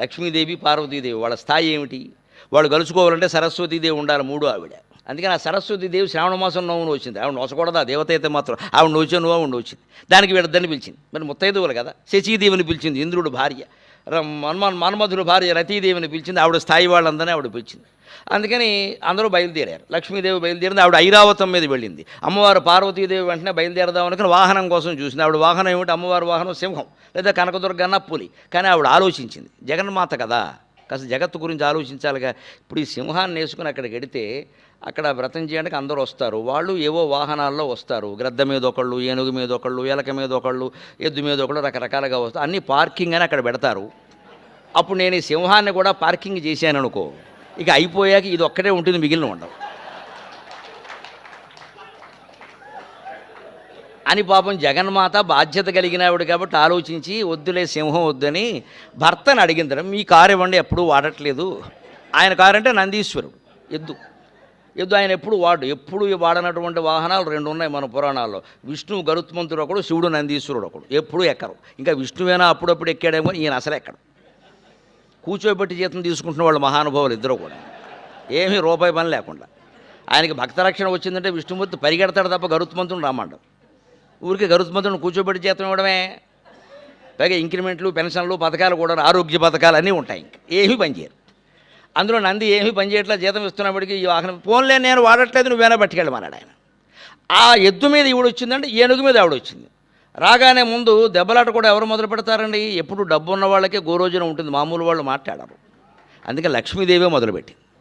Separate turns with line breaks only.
లక్ష్మీదేవి పార్వతీదేవి వాళ్ళ స్థాయి ఏమిటి? వాళ్ళు కలుసుకోవాలంటే సరస్వతీదేవి ఉండాలి మూడు ఆవిడ. అందుకని ఆ సరస్వతీదేవి శ్రావణ మాసం నోవును వచ్చింది. ఆవిడ నోసకూడదా దేవత అయితే మాత్రం. ఆవిడ వచ్చే నువ్వు ఆవిడ వచ్చింది దానికి వీడద్దని పిలిచింది. మరి ముత్తైదువులు కదా? శచీదేవిని పిలిచింది ఇంద్రుడు భార్య. హనుమాన్ మన్మధుడు భార్య రతీదేవిని పిలిచింది ఆవిడ స్థాయి వాళ్ళందరినీ ఆవిడ పిలిచింది. అందుకని అందరూ బయలుదేరారు. లక్ష్మీదేవి బయలుదేరింది ఆవిడ ఐరావతం మీద వెళ్ళింది. అమ్మవారు పార్వతీదేవి వెంటనే బయలుదేరదాం అనుకుని వాహనం కోసం చూసింది. ఆవిడ వాహనం ఏమిటి? అమ్మవారి వాహనం సింహం లేదా కనకదుర్గన్న పులి. కానీ ఆవిడ ఆలోచించింది జగన్మాత కదా కాస్త జగత్తు గురించి ఆలోచించాలిగా. ఇప్పుడు ఈ సింహాన్ని వేసుకుని అక్కడికి వెడితే అక్కడ వ్రతం చేయడానికి అందరూ వస్తారు. వాళ్ళు ఏవో వాహనాల్లో వస్తారు. గ్రద్ద మీద ఒకళ్ళు ఏనుగు మీద ఒకళ్ళు ఎలక మీద ఒకళ్ళు ఎద్దు మీద ఒకళ్ళు రకరకాలుగా వస్తారు. అన్నీ పార్కింగ్ అని అక్కడ పెడతారు. అప్పుడు నేను ఈ సింహాన్ని కూడా పార్కింగ్ చేశాను అనుకో ఇక అయిపోయాక ఇది ఒక్కటే ఉంటుంది మిగిలిన ఉండవు. అని పాపం జగన్మాత బాధ్యత కలిగిన ఆవిడ కాబట్టి ఆలోచించి వద్దులే సింహం వద్దని భర్తను అడిగింది మీ కారు ఇవ్వండి ఎప్పుడూ వాడట్లేదు. ఆయన కారు అంటే నందీశ్వరుడు ఎద్దు. ఎద్దు ఆయన ఎప్పుడు వాడు ఎప్పుడు వాడనటువంటి వాహనాలు రెండు ఉన్నాయి మన పురాణాల్లో. విష్ణువు గరుత్మంతుడు ఒకడు శివుడు నందీశ్వరుడు ఒకడు ఎప్పుడు ఎక్కరు. ఇంకా విష్ణువేనా అప్పుడప్పుడు ఎక్కాడేమో ఈయన అసలు ఎక్కడు. కూర్చోబెట్టి జీతం తీసుకుంటున్న వాళ్ళు మహానుభావులు ఇద్దరు కూడా. ఏమీ రూపాయి పని లేకుండా. ఆయనకి భక్త రక్షణ వచ్చిందంటే విష్ణుమూర్తి పరిగెడతాడు తప్ప గరుత్మంతుడు రామండం ఊరికి గరుత్మంతుడిని కూర్చోబెట్టి జీతం ఇవ్వడమే. పైగా ఇంక్రిమెంట్లు పెన్షన్లు పథకాలు కూడా ఆరోగ్య పథకాలు అన్నీ ఉంటాయి ఇంక. ఏమీ పనిచేయరు అందులో నంది ఏమీ పనిచేయట్లా జీతం ఇస్తున్నప్పటికీ ఈ వాహనం ఫోన్లే నేను వాడట్లేదు నువ్వేనా పట్టుకెళ్ళమన్నాడు ఆయన. ఆ ఎద్దు మీద ఈవిడొచ్చిందంటే ఏనుగు మీద ఆవిడ వచ్చింది. రాగానే ముందు దెబ్బలాట కూడా ఎవరు మొదలు పెడతారండి? ఎప్పుడు డబ్బు ఉన్న వాళ్ళకే గోరోజున ఉంటుంది. మామూలు వాళ్ళు మాట్లాడరు. అందుకే లక్ష్మీదేవే మొదలుపెట్టింది.